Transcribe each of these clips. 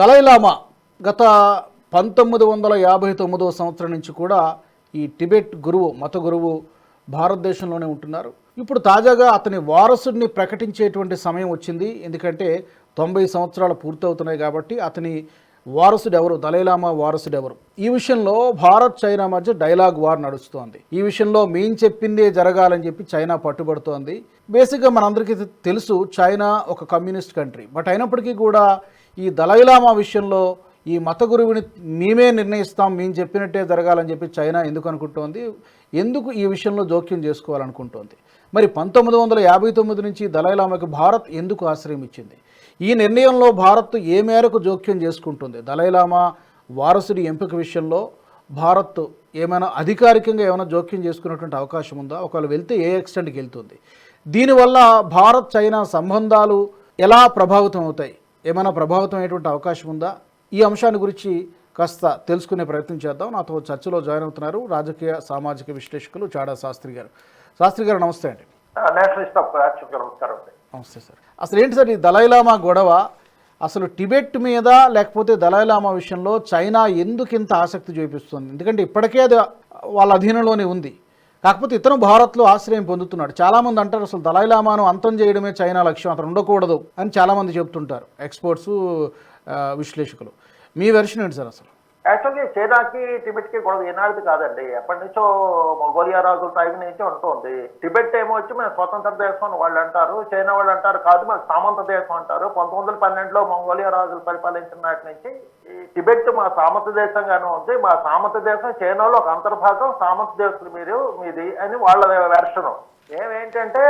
Dalai Lama గత పంతొమ్మిది వందల యాభై తొమ్మిదవ సంవత్సరం నుంచి కూడా ఈ టిబెట్ గురువు మత గురువు భారతదేశంలోనే ఉంటున్నారు. ఇప్పుడు తాజాగా అతని వారసుడిని ప్రకటించేటువంటి సమయం వచ్చింది. ఎందుకంటే తొంభై సంవత్సరాలు పూర్తవుతున్నాయి కాబట్టి అతని వారసుడు ఎవరు దలైలామా వారసుడు ఎవరు ఈ విషయంలో భారత్ చైనా మధ్య డైలాగ్ వార్ నడుస్తోంది. ఈ విషయంలో మేం చెప్పిందే జరగాలని చెప్పి చైనా పట్టుబడుతోంది. బేసిక్గా మనందరికీ తెలుసు చైనా ఒక కమ్యూనిస్ట్ కంట్రీ. బట్ అయినప్పటికీ కూడా ఈ దలైలామా విషయంలో ఈ మత గురువుని మేమే నిర్ణయిస్తాం మేము చెప్పినట్టే జరగాలని చెప్పి చైనా ఎందుకు అనుకుంటోంది? ఎందుకు ఈ విషయంలో జోక్యం చేసుకోవాలనుకుంటోంది? మరి పంతొమ్మిది వందల యాభై తొమ్మిది నుంచి దలైలామాకి భారత్ ఎందుకు ఆశ్రయం ఇచ్చింది? ఈ నిర్ణయంలో భారత్ ఏ మేరకు జోక్యం చేసుకుంటుంది? దలైలామా వారసుడి ఎంపిక విషయంలో భారత్ ఏమైనా అధికారికంగా ఏమైనా జోక్యం చేసుకునేటువంటి అవకాశం ఉందా? ఒకవేళ వెళ్తే ఏ ఎక్స్టెంట్కి వెళ్తుంది? దీనివల్ల భారత్ చైనా సంబంధాలు ఎలా ప్రభావితం అవుతాయి? ఏమైనా ప్రభావితం అయ్యేటువంటి అవకాశం ఉందా? ఈ అంశాన్ని గురించి కాస్త తెలుసుకునే ప్రయత్నం చేద్దాం. నాతో చర్చలో జాయిన్ అవుతున్నారు రాజకీయ సామాజిక విశ్లేషకులు చాడా శాస్త్రి గారు. శాస్త్రి గారు నమస్తే అండి. నమస్కారం అండి. నమస్తే సార్ అసలు ఏంటి సార్ ఈ దలైలామా గొడవ? అసలు టిబెట్ మీద లేకపోతే దలైలామా విషయంలో చైనా ఎందుకు ఇంత ఆసక్తి చూపిస్తుంది? ఎందుకంటే ఇప్పటికే అది వాళ్ళ అధీనంలోనే ఉంది. కాకపోతే ఇతను భారత్లో ఆశ్రయం పొందుతున్నాడు. చాలామంది అంటారు అసలు దలైలామాను అంతం చేయడమే చైనా లక్ష్యం అతను ఉండకూడదు అని చాలామంది చెప్తుంటారు ఎక్స్పర్ట్స్ విశ్లేషకులు. మీ వెర్షన్ ఏంటి సార్ అసలు? యాక్చువల్గా చైనాకి టిబెట్కి గొడవ ఏనాటిది కాదండి. ఎప్పటి నుంచో మంగోలియా రాజుల టైం నుంచి ఉంటుంది. టిబెట్ ఏమో వచ్చి మేము స్వతంత్ర దేశం అని వాళ్ళు అంటారు చైనా వాళ్ళు అంటారు కాదు మాకు సామంత దేశం అంటారు. పంతొమ్మిది వందల పన్నెండులో మంగోలియా రాజులు పరిపాలించిన నాటి నుంచి ఈ టిబెట్ మా సామంత దేశంగానే ఉంది. మా సామంత దేశం చైనాలో ఒక అంతర్భాగం సామంత దేశం మీరు మీది అని వాళ్ళ వెర్షను ఏమేంటంటే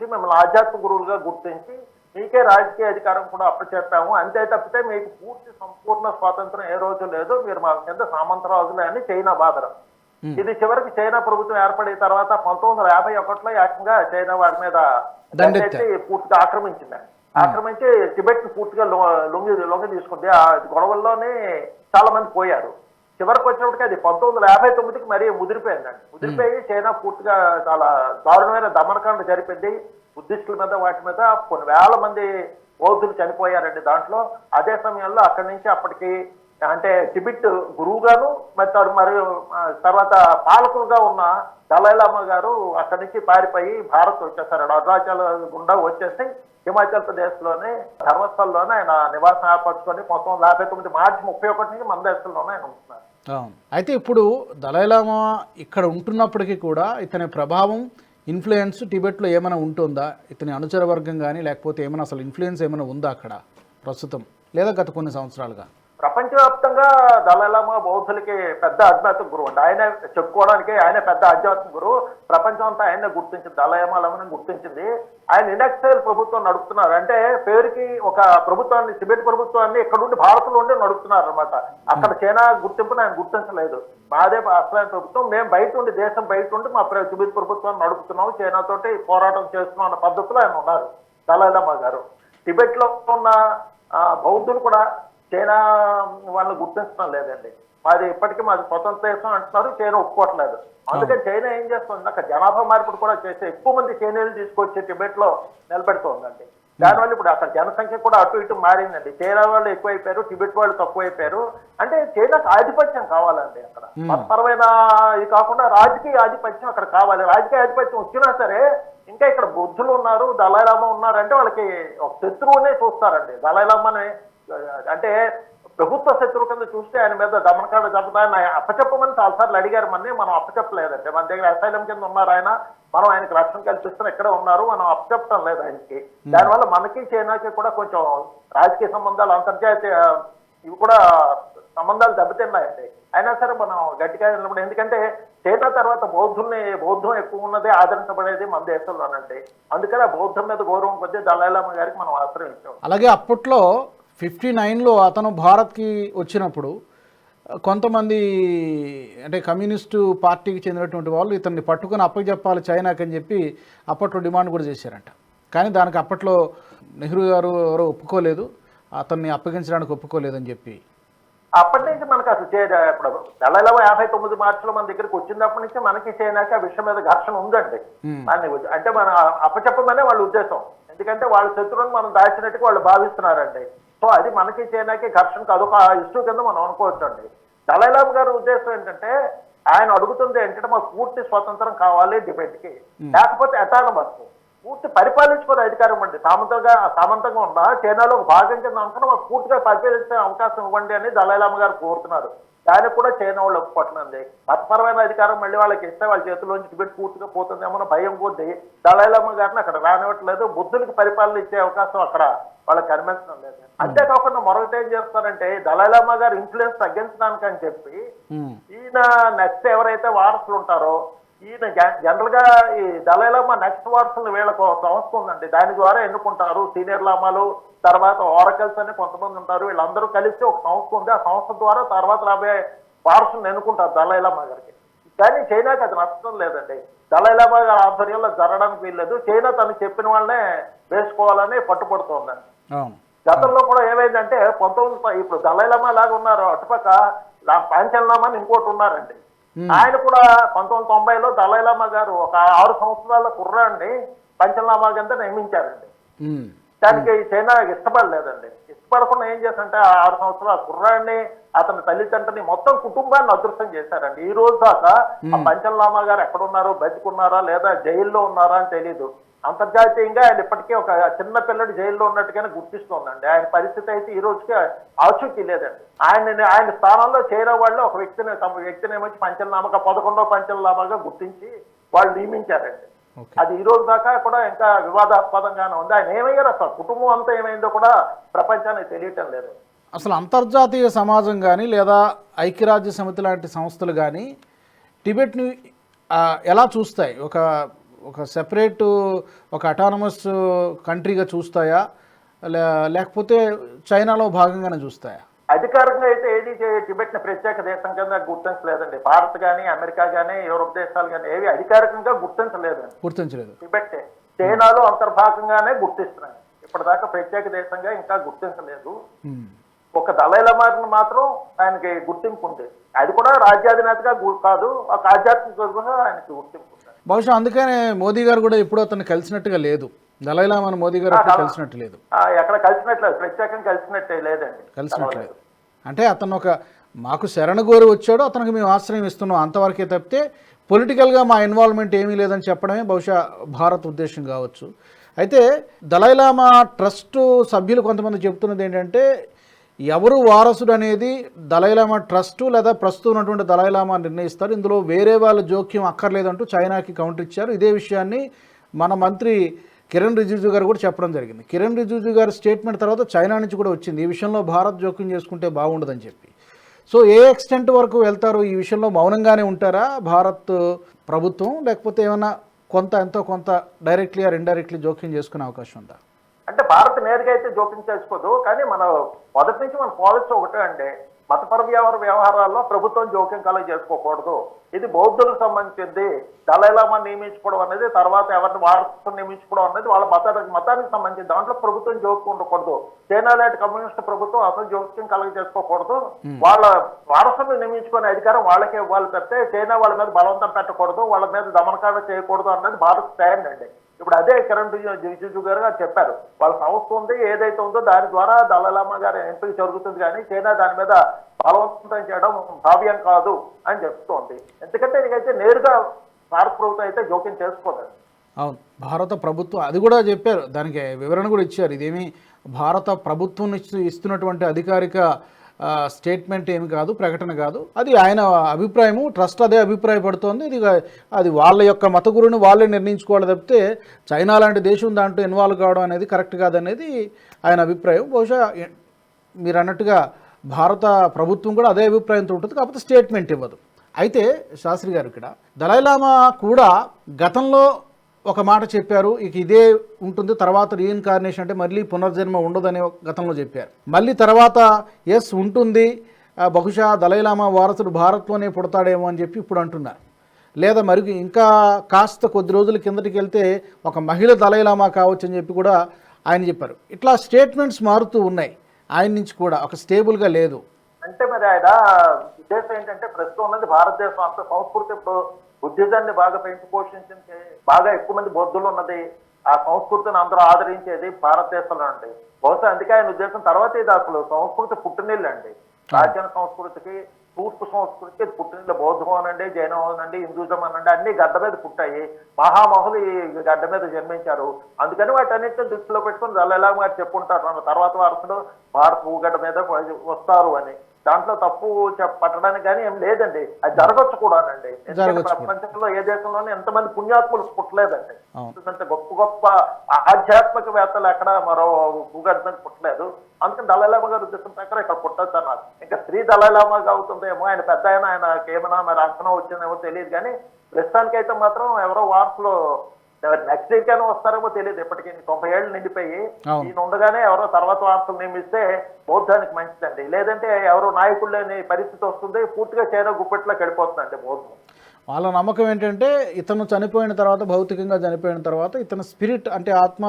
మిమ్మల్ని ఆధ్యాత్మిక గురువులుగా గుర్తించి మీకే రాజకీయ అధికారం కూడా అప్పచెప్పాము. అంతే తప్పితే మీకు పూర్తి సంపూర్ణ స్వాతంత్రం ఏ రోజు లేదు మీరు మా కింద సామంతరాజులే అని చైనా బాధరం. ఇది చివరికి చైనా ప్రభుత్వం ఏర్పడిన తర్వాత పంతొమ్మిది వందల యాభై ఒకటిలో ఏకంగా చైనా వారి మీద పూర్తిగా ఆక్రమించింది. ఆక్రమించి టిబెట్ని పూర్తిగా లొంగి లొంగి తీసుకుంది. ఆ గొడవల్లోనే చాలా మంది పోయారు. చివరికి వచ్చినప్పటికీ అది పంతొమ్మిది వందల యాభై తొమ్మిదికి మరీ ముదిరిపోయిందండి. ముదిరిపోయి చైనా పూర్తిగా చాలా దారుణమైన దమనకాండ జరిపింది. బుద్ధిస్టుల మీద వాటి మీద కొన్ని వేల మంది బౌద్ధులు చనిపోయారండి దాంట్లో. అదే సమయంలో అక్కడి నుంచి అప్పటికి అంటే టిబిట్ గురువుగాను మరి మరియు తర్వాత పాలకులుగా ఉన్న దలైలామా గారు అక్కడి నుంచి పారిపోయి భారత్ వచ్చేసారు. అరుణాచల్ గుండా వచ్చేసి హిమాచల్ ప్రదేశ్లోనే ధర్మస్థలంలోనే ఆయన నివాసం ఏర్పరచుకొని పంతొమ్మిది వందల యాభై తొమ్మిది మార్చి ముప్పై ఒకటి నుంచి మన దేశంలోనే ఆయన ఉంటున్నారు. అయితే ఇప్పుడు దలైలామా ఇక్కడ ఉంటున్నప్పటికీ కూడా ఇతని ప్రభావం ఇన్ఫ్లుయెన్స్ టిబెట్లో ఏమైనా ఉంటుందా? ఇతని అనుచర వర్గం కానీ లేకపోతే ఏమైనా అసలు ఇన్ఫ్లుయెన్స్ ఏమైనా ఉందా అక్కడ? ప్రస్తుతం లేదా గత కొన్ని సంవత్సరాలుగా? ప్రపంచవ్యాప్తంగా దళలమ బౌద్ధులకి పెద్ద ఆధ్యాత్మిక గురువు అంటే. ఆయన చెప్పుకోవడానికి ఆయన పెద్ద ఆధ్యాత్మిక గురువు. ప్రపంచం అంతా ఆయన గుర్తించింది. దళయమాలని గుర్తించింది. ఆయన ఇండస్ట్రియల్ ప్రభుత్వం నడుపుతున్నారు. అంటే పేరుకి ఒక ప్రభుత్వాన్ని టిబెట్ ప్రభుత్వాన్ని ఇక్కడ నుండి భారత్లో ఉండి నడుపుతున్నారు అనమాట అక్కడ చైనా గుర్తింపుని ఆయన గుర్తించలేదు. మాదే అసలైన ప్రభుత్వం. మేము బయట ఉండి దేశం బయట ఉండి మా సిబెట్ ప్రభుత్వాన్ని నడుపుతున్నాం చైనా తోటి పోరాటం చేస్తున్నాం అన్న పద్ధతిలో ఆయన ఉన్నారు. దళైలామా గారు. టిబెట్లో ఉన్న బౌద్ధులు కూడా చైనా వాళ్ళని గుర్తించడం లేదండి. మాది ఇప్పటికీ మాది స్వతంత్ర దేశం అంటున్నారు చైనా ఒప్పుకోవట్లేదు. అందుకని చైనా ఏం చేస్తుంది? అక్కడ జనాభా మార్పిడి కూడా చేసి ఎక్కువ మంది చైనీయులు తీసుకొచ్చి టిబెట్లో నిలబెడుతోందండి దానివల్ల ఇప్పుడు అక్కడ జనసంఖ్య కూడా అటు ఇటు మారిందండి. చైనా వాళ్ళు ఎక్కువైపోయారు టిబెట్ వాళ్ళు తక్కువైపోయారు. అంటే చైనాకు ఆధిపత్యం కావాలండి అక్కడ. మతపరమైన ఇది కాకుండా రాజకీయ ఆధిపత్యం అక్కడ కావాలి. రాజకీయ ఆధిపత్యం వచ్చినా సరే ఇంకా ఇక్కడ బుద్ధులు ఉన్నారు దళైలామా ఉన్నారంటే వాళ్ళకి ఒక శత్రువునే చూస్తారండి. దళైలామాని అంటే ప్రభుత్వ శత్రువు కింద చూస్తే ఆయన మీద దమనకాండ జరుపుతాయని ఆయన అప్పచెప్పమని చాలాసార్లు అడిగారు మనని మనం అప్పచెప్పలేదండి. మన దగ్గర అసైలం కింద ఉన్నారు ఆయన. మనం ఆయనకి రక్షణ కల్పిస్తున్న ఇక్కడే ఉన్నారు. మనం అప్పచెప్పడం లేదు ఆయనకి. దానివల్ల మనకి చైనాకి కూడా కొంచెం రాజకీయ సంబంధాలు అంతర్జాతీయ ఇవి కూడా సంబంధాలు దెబ్బతిన్నాయండి. అయినా సరే మనం గట్టిగా నిలబడి ఎందుకంటే చైనా తర్వాత బౌద్ధుల్ని బౌద్ధం ఎక్కువ ఉన్నదే ఆదరించబడేది మన దేశంలోనండి. అందుకని బౌద్ధం మీద గౌరవం కొద్దీ దళైలామ గారికి మనం ఆశ్రయించాం. అలాగే అప్పట్లో ఫిఫ్టీ నైన్లో అతను భారత్కి వచ్చినప్పుడు కొంతమంది అంటే కమ్యూనిస్టు పార్టీకి చెందినటువంటి వాళ్ళు ఇతన్ని పట్టుకొని అప్పచెప్పాలి చైనాకి అని చెప్పి అప్పట్లో డిమాండ్ కూడా చేశారంట. కానీ దానికి అప్పట్లో నెహ్రూ గారు ఎవరో ఒప్పుకోలేదు అతన్ని అప్పగించడానికి ఒప్పుకోలేదని చెప్పి. అప్పటి నుంచి మనకు అసలు ఇప్పుడు నెలలో యాభై తొమ్మిది మార్చిలో మన దగ్గరికి వచ్చినప్పటి నుంచి మనకి చైనాకి ఆ విషయం మీద ఘర్షణ ఉందండి. అంటే మన అప్పచెప్పమనే వాళ్ళ ఉద్దేశం. ఎందుకంటే వాళ్ళ శత్రువులను మనం దాచినట్టుగా వాళ్ళు భావిస్తున్నారండి. సో అది మనకి చైనాకి ఘర్షణకు అదొక ఇష్యూ కింద మనం అనుకోవచ్చు అండి దళైలామ్ గారి ఉద్దేశం ఏంటంటే ఆయన అడుగుతుంది ఏంటంటే మాకు పూర్తి స్వతంత్రం కావాలి డిబేట్కి లేకపోతే అటానమస్ పూర్తి పరిపాలించుకునే అధికారం అండి. సామంతంగా సామంతంగా ఉన్న చైనాలో భాగం కింద అనుకున్న మాకు పూర్తిగా పరిపాలించే అవకాశం ఇవ్వండి అని దళైలామ గారు కోరుతున్నారు. దానికి కూడా చైనా వాళ్ళు ఒప్పుకోవట్లేదు మతపరమైన అధికారం మళ్ళీ వాళ్ళకి ఇస్తే వాళ్ళ చేతిలోంచి టిబెట్ పూర్తిగా పోతుందేమో భయం కొద్ది దళైలామ గారిని అక్కడ రానివ్వట్లేదు. బుద్ధుడికి పరిపాలన ఇచ్చే అవకాశం అక్కడ వాళ్ళకి కనిపించడం లేదు. అంతేకాకుండా మరొకటి ఏం చేస్తారంటే దళైలామ గారు ఇన్ఫ్లుయెన్స్ తగ్గించడానికి అని చెప్పి ఈయన నెక్స్ట్ ఎవరైతే వారసులు ఉంటారో ఈయన జనరల్గా ఈ దళైలామా నెక్స్ట్ వారసులు వీళ్ళకు సంస్థ ఉందండి దాని ద్వారా ఎన్నుకుంటారు? సీనియర్ లామాలు తర్వాత ఓరకల్స్ అని కొంతమంది ఉంటారు. వీళ్ళందరూ కలిసి ఒక సంస్థ ఉంది. ఆ సంస్థ ద్వారా తర్వాత రాబోయే వారసులను ఎన్నుకుంటారు దళైలామా గారికి. కానీ చైనాకి అది నచ్చడం లేదండి. దళైలామా గారి ఆధ్వర్యంలో జరగడానికి వీల్లేదు. చైనా తను చెప్పిన వాళ్ళనే వేసుకోవాలని పట్టుబడుతోందండి అవును. గతంలో కూడా ఏమైందంటే పంతొమ్మిది ఇప్పుడు దళైలామా లాగా ఉన్నారు. అటుపక్క పాంచల్నామా అని ఇంకోటి ఉన్నారండి. ఆయన కూడా పంతొమ్మిది తొంభైలో దళైలామా గారు ఒక ఆరు సంవత్సరాల కుర్రాన్ని పంచల్నామా కింద నియమించారండి. దానికి చైనా ఇష్టపడలేదండి. ఇష్టపడకుండా ఏం చేశారంటే ఆ ఆరు సంవత్సరాల కుర్రాన్ని అతని తల్లిదండ్రుని మొత్తం కుటుంబాన్ని అదృష్టం చేశారండి. ఈ రోజు దాకా ఆ పంచల్నామా గారు ఎక్కడున్నారో బతికున్నారా లేదా జైల్లో ఉన్నారా అని తెలియదు అంతర్జాతీయంగా ఆయన ఇప్పటికే ఒక చిన్న పిల్లడు జైల్లో ఉన్నట్టుగానే గుర్తిస్తోందండి. ఆయన పరిస్థితి అయితే ఈ రోజుకి ఆచూకీ లేదండి. ఆయన ఆయన స్థానంలో చేరే వాళ్ళు ఒక వ్యక్తిని తమ వ్యక్తిని ఏమొచ్చి పంచల్నామగా పదకొండో పంచల్నామాగా గుర్తించి వాళ్ళు నియమించారండి. అది ఈ రోజు దాకా కూడా ఇంకా వివాదాస్పదంగానే ఉంది. ఆయన ఏమయ్యారు అసలు? కుటుంబం అంతా ఏమైందో కూడా ప్రపంచానికి తెలియటం లేదు. అసలు అంతర్జాతీయ సమాజం కానీ లేదా ఐక్యరాజ్య సమితి లాంటి సంస్థలు కానీ టిబెట్ని ఎలా చూస్తాయి? ఒక ఒక సెపరేట్ ఒక అటానమస్ కంట్రీగా చూస్తాయా? లేకపోతే చైనాలో భాగంగానే చూస్తాయా? అధికారికంగా అయితే ఏది టిబెట్ని ప్రత్యేక దేశం కింద గుర్తించలేదండి. భారత్ గానీ అమెరికా గానీ యూరోప్ దేశాలు గానీ ఏవి అధికారికంగా గుర్తించలేదండి. గుర్తించలేదు. టిబెట్ చైనాలో అంతర్భాగంగానే గుర్తిస్తున్నాయి. ఇప్పటిదాకా ప్రత్యేక దేశంగా ఇంకా గుర్తించలేదు. ఒక దళైలమారిని మాత్రం ఆయనకి గుర్తింపు ఉంది. అది కూడా రాజ్యాధినేతగా కాదు ఒక ఆధ్యాత్మికంగా ఆయనకి గుర్తింపు ఉంది. బహుశా అందుకనే మోదీ గారు కూడా ఎప్పుడూ అతను కలిసినట్టుగా లేదు. దళైలామాను మోదీ గారు కలిసినట్టు లేదు. ఆ, ఎక్కడ కలిసినట్లేదు. ప్రత్యేకంగా కలిసినట్టే లేదండి. కలిసినట్లేదు అంటే అతను ఒక మాకు శరణ కోరి వచ్చాడు అతనికి మేము ఆశ్రయం ఇస్తున్నాం అంతవరకే తప్పితే పొలిటికల్గా మా ఇన్వాల్వ్మెంట్ ఏమీ లేదని చెప్పడమే బహుశా భారత్ ఉద్దేశం కావచ్చు. అయితే దళైలామా ట్రస్ట్ సభ్యులు కొంతమంది చెప్తున్నది ఏంటంటే ఎవరు వారసుడు అనేది దళైలామా ట్రస్టు లేదా ప్రస్తుతం ఉన్నటువంటి దళైలామా నిర్ణయిస్తారు. ఇందులో వేరే వాళ్ళ జోక్యం అక్కర్లేదంటూ చైనాకి కౌంటర్ ఇచ్చారు. ఇదే విషయాన్ని మన మంత్రి కిరణ్ రిజిజు గారు కూడా చెప్పడం జరిగింది. కిరణ్ రిజిజు గారి స్టేట్మెంట్ తర్వాత చైనా నుంచి కూడా వచ్చింది. ఈ విషయంలో భారత్ జోక్యం చేసుకుంటే బాగుండదని చెప్పి. సో ఏ ఎక్స్టెంట్ వరకు వెళ్తారు? ఈ విషయంలో మౌనంగానే ఉంటారా భారత్ ప్రభుత్వం? లేకపోతే ఏమైనా కొంత ఎంతో కొంత డైరెక్ట్లీ ఆర్ ఇండైరెక్ట్లీ జోక్యం చేసుకునే అవకాశం ఉందా? అంటే భారత్ నేరుగా అయితే జోక్యం చేసుకోదు. కానీ మన మొదటి నుంచి మన పాలసీ ఒకటే అండి. మతపర వ్యవహార వ్యవహారాల్లో ప్రభుత్వం జోక్యం కలగ చేసుకోకూడదు. ఇది బౌద్ధులకు సంబంధించింది. దళైలామా నియమించుకోవడం అనేది తర్వాత ఎవరిని వారసుని నియమించుకోవడం అనేది వాళ్ళ మతానికి మతానికి సంబంధించి దాంట్లో ప్రభుత్వం జోక్యం ఉండకూడదు. చైనా లాంటి కమ్యూనిస్ట్ ప్రభుత్వం అసలు జోక్యం కలగ చేసుకోకూడదు. వాళ్ళ వారసుని నియమించుకునే అధికారం వాళ్ళకే ఇవ్వాలి తప్పితే చైనా వాళ్ళ మీద బలవంతం పెట్టకూడదు. వాళ్ళ మీద దమనకాండ చేయకూడదు అన్నది భారత్ స్టాండ్ అండి. ఇప్పుడు అదే కిరణ్ రిజిజు గారు చెప్పారు. వాళ్ళ సంస్థ ఉంది ఏదైతే ఉందో దాని ద్వారా దళలామా గారి ఎంపిక జరుగుతుంది కానీ చైనా దాని మీద బలవంతం చేయడం భావ్యం కాదు అని చెప్తోంది. ఎందుకంటే ఇదైతే నేరుగా భారత ప్రభుత్వం అయితే జోక్యం చేసుకోదండి అవును. భారత ప్రభుత్వం అది కూడా చెప్పారు. దానికి వివరణ కూడా ఇచ్చారు. ఇదేమి భారత ప్రభుత్వం ఇస్తున్నటువంటి అధికారిక స్టేట్మెంట్ ఏమి కాదు ప్రకటన కాదు. అది ఆయన అభిప్రాయము ట్రస్ట్ అదే అభిప్రాయపడుతోంది. ఇది అది వాళ్ళ యొక్క మత గురువుని వాళ్ళే నిర్ణయించుకోవాలి తప్పితే చైనా లాంటి దేశం దాంట్లో ఇన్వాల్వ్ కావడం అనేది కరెక్ట్ కాదనేది ఆయన అభిప్రాయం. బహుశా మీరు అన్నట్టుగా భారత ప్రభుత్వం కూడా అదే అభిప్రాయంతో ఉంటుంది కాకపోతే స్టేట్మెంట్ ఇవ్వదు. అయితే శాస్త్రి గారు ఇక్కడ దళైలామా కూడా గతంలో ఒక మాట చెప్పారు ఇక ఇదే ఉంటుంది తర్వాత రీఇన్కార్నేషన్ అంటే మళ్ళీ పునర్జన్మ ఉండదని గతంలో చెప్పారు. మళ్ళీ తర్వాత ఎస్ ఉంటుంది బహుశా దలైలామా వారసుడు భారత్లోనే పుడతాడేమో అని చెప్పి ఇప్పుడు అంటున్నారు. లేదా మరి ఇంకా కాస్త కొద్ది రోజుల కిందటికి వెళ్తే ఒక మహిళ దలైలామా కావచ్చు అని చెప్పి కూడా ఆయన చెప్పారు. ఇట్లా స్టేట్మెంట్స్ మారుతూ ఉన్నాయి. ఆయన నుంచి కూడా ఒక స్టేబుల్గా లేదు. అంటే మరి ఆయన ఉద్దేశం ఏంటంటే ప్రస్తుతం ఉన్నది భారతదేశం అంత సంస్కృతి ఇప్పుడు బుద్ధిజాన్ని బాగా పెంచి పోషించింది. బాగా ఎక్కువ మంది బౌద్ధులు ఉన్నది. ఆ సంస్కృతిని అందరూ ఆదరించేది భారతదేశంలో అండి. బహుశా అందుకే ఆయన ఉద్దేశం తర్వాత ఇది అసలు సంస్కృతి పుట్టినిల్లు అండి. ప్రాచీన సంస్కృతికి తూర్పు సంస్కృతికి ఇది పుట్టినిల్లు. బౌద్ధం అనండి జైనం అనండి హిందూజం అనండి అన్ని గడ్డ మీద పుట్టాయి. మహామహులు ఈ గడ్డ మీద జన్మించారు. అందుకని వాటన్నిటిని దృష్టిలో పెట్టుకుని చెప్పుంటారు. మన తర్వాత వారసులు భారత భూగడ్డ మీద వస్తారు అని. దాంట్లో తప్పు పట్టడానికి కానీ ఏం లేదండి. అది జరగచ్చు కూడానండి. ప్రపంచంలో ఏ దేశంలోనే ఎంతమంది పుణ్యాత్ములు పుట్టలేదండి. ఎందుకంటే గొప్ప గొప్ప ఆధ్యాత్మికవేత్తలు ఎక్కడ మరో మీద పుట్టలేదు. అందుకని దళైలామా గారి ఉద్దేశం ప్రకారం ఇక్కడ పుట్టచ్చు అన్నారు. ఇంకా స్త్రీ దళైలామాగా అవుతుందేమో ఆయన పెద్ద ఆయన ఆయనకి ఏమైనా మరి అంకనం వచ్చిందేమో తెలియదు కానీ ప్రస్తుతానికి అయితే మాత్రం ఎవరో వార్తలు నెక్స్ట్ అయినా వస్తారేమో తెలియదు ఇప్పటికీ తొంభై ఏళ్ళు నిండిపోయి. ఈయన ఉండగానే ఎవరో తర్వాత వార్తలు నియమిస్తే బౌద్ధానికి మంచిదండి. లేదంటే ఎవరో నాయకులు లేని పరిస్థితి వస్తుంది పూర్తిగా చైనా గుప్పెట్లోకి వెళ్ళిపోతుందండి బౌద్ధం వాళ్ళ నమ్మకం ఏంటంటే ఇతను చనిపోయిన తర్వాత భౌతికంగా చనిపోయిన తర్వాత ఇతని స్పిరిట్ అంటే ఆత్మ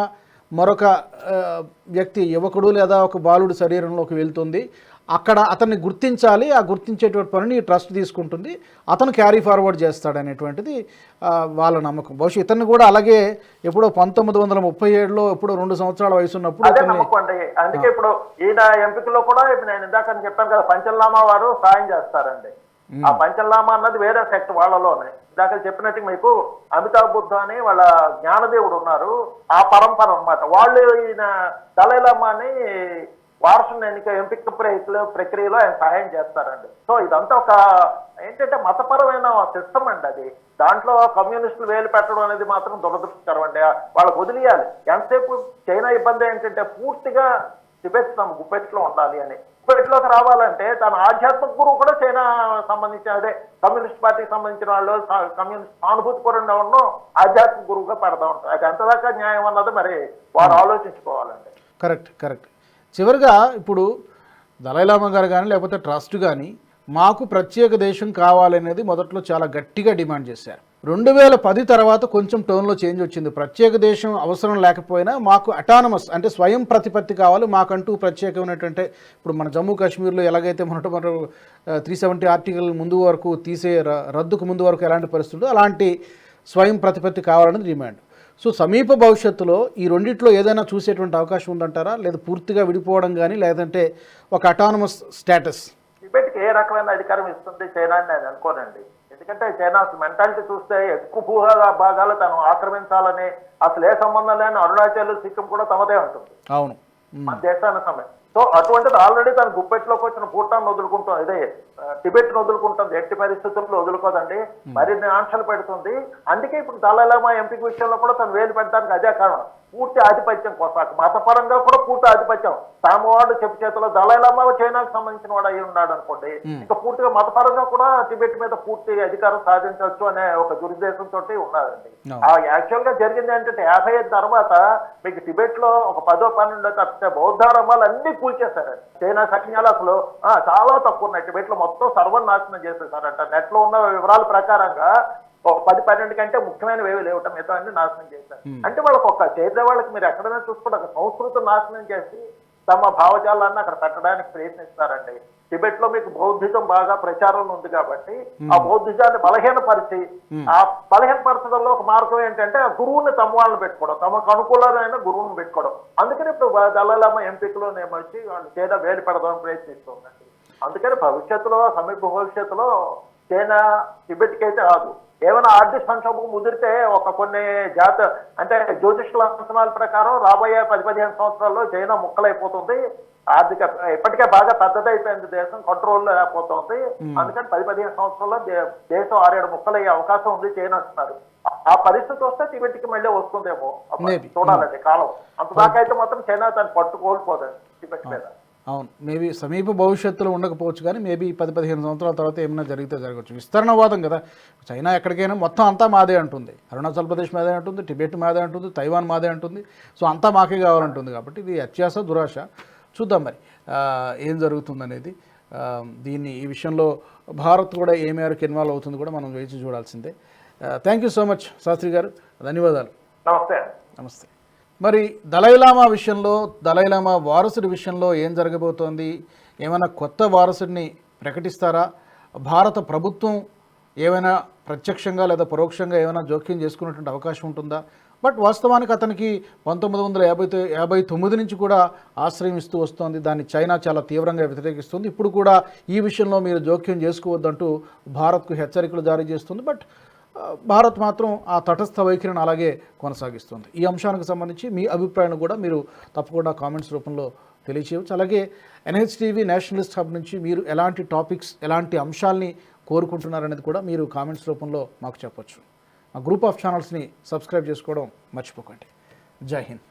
మరొక వ్యక్తి యువకుడు లేదా ఒక బాలుడి శరీరంలోకి వెళ్తుంది. అక్కడ అతన్ని గుర్తించాలి ఆ గుర్తించేటువంటి పనిని ఈ ట్రస్ట్ తీసుకుంటుంది. అతను క్యారీ ఫార్వర్డ్ చేస్తాడనేటువంటిది ఆ, వాళ్ళ నమ్మకం. బహుశా ఇతన్ని కూడా అలాగే ఎప్పుడో పంతొమ్మిది వందల ముప్పై ఏడులో ఎప్పుడో రెండు సంవత్సరాల వయసు ఉన్నప్పుడు అందుకే ఇప్పుడు ఈయన ఎంపికలో కూడా ఇప్పుడు నేను ఇందాక అని చెప్పాను కదా పంచల్నామా వారు సాయం చేస్తారండి. ఆ పంచల్నామా అన్నది వేరే సెక్ట్ వాళ్ళలోనే. ఇందాక చెప్పినట్టు మీకు అమితాబ్ బుద్ధ అని వాళ్ళ జ్ఞానదేవుడు ఉన్నారు. ఆ పరంపర అన్నమాట. వాళ్ళు ఈయన దళైలామాని వారసుని ఎన్నిక ఎంపిక ప్రక్రియ ప్రక్రియలో ఆయన సహాయం చేస్తారండి. సో ఇదంతా ఒక ఏంటంటే మతపరమైన సిస్టమ్ అండి అది. దాంట్లో కమ్యూనిస్టులు వేలు పెట్టడం అనేది మాత్రం దురదృష్టకరం అండి. వాళ్ళకు వదిలేయాలి. ఎంతసేపు చైనా ఇబ్బంది ఏంటంటే పూర్తిగా టిబెట్ తమ గుప్పెట్లో ఉండాలి అని. గుప్పెట్లోకి రావాలంటే తన ఆధ్యాత్మిక గురువు కూడా చైనా సంబంధించిన అదే కమ్యూనిస్ట్ పార్టీకి సంబంధించిన వాళ్ళు కమ్యూనిస్ట్ సానుభూతి పరుండే ఉన్నో ఆధ్యాత్మిక గురువుగా పెడతా ఉంటారు. అది ఎంతదాకా న్యాయం అన్నది మరి వారు ఆలోచించుకోవాలండి. Correct correct. చివరిగా ఇప్పుడు దళైలామా గారు కానీ లేకపోతే ట్రస్ట్ కానీ మాకు ప్రత్యేక దేశం కావాలనేది మొదట్లో చాలా గట్టిగా డిమాండ్ చేశారు. రెండు వేల పది తర్వాత కొంచెం టోన్లో చేంజ్ వచ్చింది. ప్రత్యేక దేశం అవసరం లేకపోయినా మాకు అటానమస్ అంటే స్వయం ప్రతిపత్తి కావాలి. మాకంటూ ప్రత్యేకమైనటువంటి ఇప్పుడు మన జమ్మూ కాశ్మీర్లో ఎలాగైతే మొన్నట మన త్రీ సెవెంటీ ఆర్టికల్ ముందు వరకు తీసే ర- రద్దుకు ముందు వరకు ఎలాంటి పరిస్థితులు అలాంటి స్వయం ప్రతిపత్తి కావాలనేది డిమాండ్. సో సమీప భవిష్యత్తులో ఈ రెండిట్లో ఏదైనా చూసేటువంటి అవకాశం ఉందంటారా? లేదా పూర్తిగా విడిపోవడం కానీ లేదంటే ఒక అటానమస్ స్టేటస్ టిబెట్కి ఏ రకమైన అధికారం ఇస్తుంది చైనా అని నేను అనుకోనండి. ఎందుకంటే చైనా మెంటాలిటీ చూస్తే ఎక్కువ భూ భాగాలు తను ఆక్రమించాలని అసలు ఏ సంబంధం లేని అరుణాచల్ సిక్కిం కూడా తమదే ఉంటుంది అవును. మన దేశానికి సమయం సో అటువంటిది ఆల్రెడీ తన గుప్పెట్లోకి వచ్చిన భూటాన్ వదులుకుంటాం ఇదే టిబెట్ వదులుకుంటుంది ఎట్టి పరిస్థితుల్లో వదులుకోదండి. మరిన్ని ఆంక్షలు పెడుతుంది. అందుకే ఇప్పుడు దళైలామా ఎంపిక విషయంలో కూడా తను వేలు పెట్టడానికి అదే కారణం. పూర్తి ఆధిపత్యం కోసం మతపరంగా కూడా పూర్తి ఆధిపత్యం. తామవాడు చెప్పు చేతిలో దళైలామా చైనాకు సంబంధించిన వాడు అయి ఉన్నాడు అనుకోండి. ఇంకా పూర్తిగా మతపరంగా కూడా టిబెట్ మీద పూర్తి అధికారం సాధించవచ్చు అనే ఒక దురుద్దేశంతో ఉన్నారండి. ఆ యాక్చువల్గా జరిగింది ఏంటంటే యాభై ఐదు తర్వాత మీకు టిబెట్లో ఒక పదో పన్నెండో తప్పితే బౌద్ధారామాలు అన్ని కూల్చేశారండి. చైనా ఆ, చాలా తక్కువ ఉన్నాయి. టిబెట్లో మొత్తం సర్వనాశనం చేసేసారంట. నెట్లో ఉన్న వివరాల ప్రకారంగా ఒక పది పన్నెండు కంటే ముఖ్యమైనవి ఏవి లేవట మిగతా అన్ని నాశనం చేశారు. అంటే వాళ్ళకి ఒక చేసే వాళ్ళకి మీరు ఎక్కడైనా చూసుకుంటే ఒక సంస్కృతి నాశనం చేసి తమ భావజాలాన్ని అక్కడ పెట్టడానికి ప్రయత్నిస్తారండి. టిబెట్లో మీకు బౌద్ధిజం బాగా ప్రచారంలో ఉంది కాబట్టి ఆ బౌద్ధిజాన్ని బలహీనపరిచి ఆ బలహీనపరచడంలో ఒక మార్గం ఏంటంటే ఆ గురువుని తమ వాళ్ళని పెట్టుకోవడం తమకు అనుకూలమైన గురువుని పెట్టుకోవడం. అందుకని ఇప్పుడు దళాలమ్మ ఎంపికలో నేమొచ్చి వాళ్ళు చేత వేలు పెడదామని ప్రయత్నిస్తుందండి అందుకని భవిష్యత్తులో సమీప భవిష్యత్తులో చైనా టిబెట్కి అయితే రాదు. ఏమైనా ఆర్థిక సంక్షోభం ముదిరితే ఒక కొన్ని జాత అంటే జ్యోతిష్కుల అంచనాల ప్రకారం రాబోయే పది పదిహేను సంవత్సరాల్లో చైనా ముక్కలైపోతుంది. ఆర్థిక ఇప్పటికే బాగా పెద్దదైపోయింది దేశం కంట్రోల్లో అయిపోతుంది అందుకని పది పదిహేను సంవత్సరాల్లో దేశం ఆరేడు ముక్కలయ్యే అవకాశం ఉంది చైనా అంటున్నారు. ఆ- పరిస్థితి వస్తే టిబెట్కి మళ్ళీ వస్తుందేమో. చూడాలండి కాలం. అంతదాకా అయితే మాత్రం చైనా తను పట్టు కోల్పోదండి టిబెట్ మీద. అవును. మేబీ సమీప భవిష్యత్తులో ఉండకపోవచ్చు కానీ మేబీ పది పదిహేను సంవత్సరాల తర్వాత ఏమైనా జరిగితే జరగచ్చు విస్తరణవాదం కదా. చైనా ఎక్కడికైనా మొత్తం అంతా మాదే అంటుంది. అరుణాచల్ ప్రదేశ్ మాదే అంటుంది టిబెట్ మాదే అంటుంది తైవాన్ మాదే అంటుంది. సో అంతా మాకే కావాలంటుంది కాబట్టి ఇది అత్యాస దురాశ. చూద్దాం మరి ఏం జరుగుతుందనేది. దీన్ని ఈ విషయంలో భారత్ కూడా ఏ మేరకు ఇన్వాల్వ్ అవుతుంది కూడా మనం వేచి చూడాల్సిందే. Thank you so much Shastri garu. ధన్యవాదాలు. నమస్తే. నమస్తే. మరి దలైలామా విషయంలో దలైలామా వారసుడి విషయంలో ఏం జరగబోతోంది? ఏమైనా కొత్త వారసుడిని ప్రకటిస్తారా? భారత ప్రభుత్వం ఏమైనా ప్రత్యక్షంగా లేదా పరోక్షంగా ఏమైనా జోక్యం చేసుకునేటువంటి అవకాశం ఉంటుందా? బట్ వాస్తవానికి అతనికి పంతొమ్మిది వందల యాభై యాభై తొమ్మిది నుంచి కూడా ఆశ్రయం ఇస్తూ వస్తోంది. దాన్ని చైనా చాలా తీవ్రంగా వ్యతిరేకిస్తుంది. ఇప్పుడు కూడా ఈ విషయంలో మీరు జోక్యం చేసుకోవద్దంటూ భారత్కు హెచ్చరికలు జారీ చేస్తుంది. బట్ భారత్ మాత్రం ఆ తటస్థ వైఖరిని అలాగే కొనసాగిస్తుంది. ఈ అంశానికి సంబంధించి మీ అభిప్రాయాన్ని కూడా మీరు తప్పకుండా కామెంట్స్ రూపంలో తెలియచేయవచ్చు. అలాగే ఎన్హెచ్టీవీ నేషనలిస్ట్ హబ్ నుంచి మీరు ఎలాంటి టాపిక్స్ ఎలాంటి అంశాలని కోరుకుంటున్నారనేది కూడా మీరు కామెంట్స్ రూపంలో మాకు చెప్పొచ్చు. మా గ్రూప్ ఆఫ్ ఛానల్స్ని సబ్స్క్రైబ్ చేసుకోవడం మర్చిపోకండి. జై హింద్.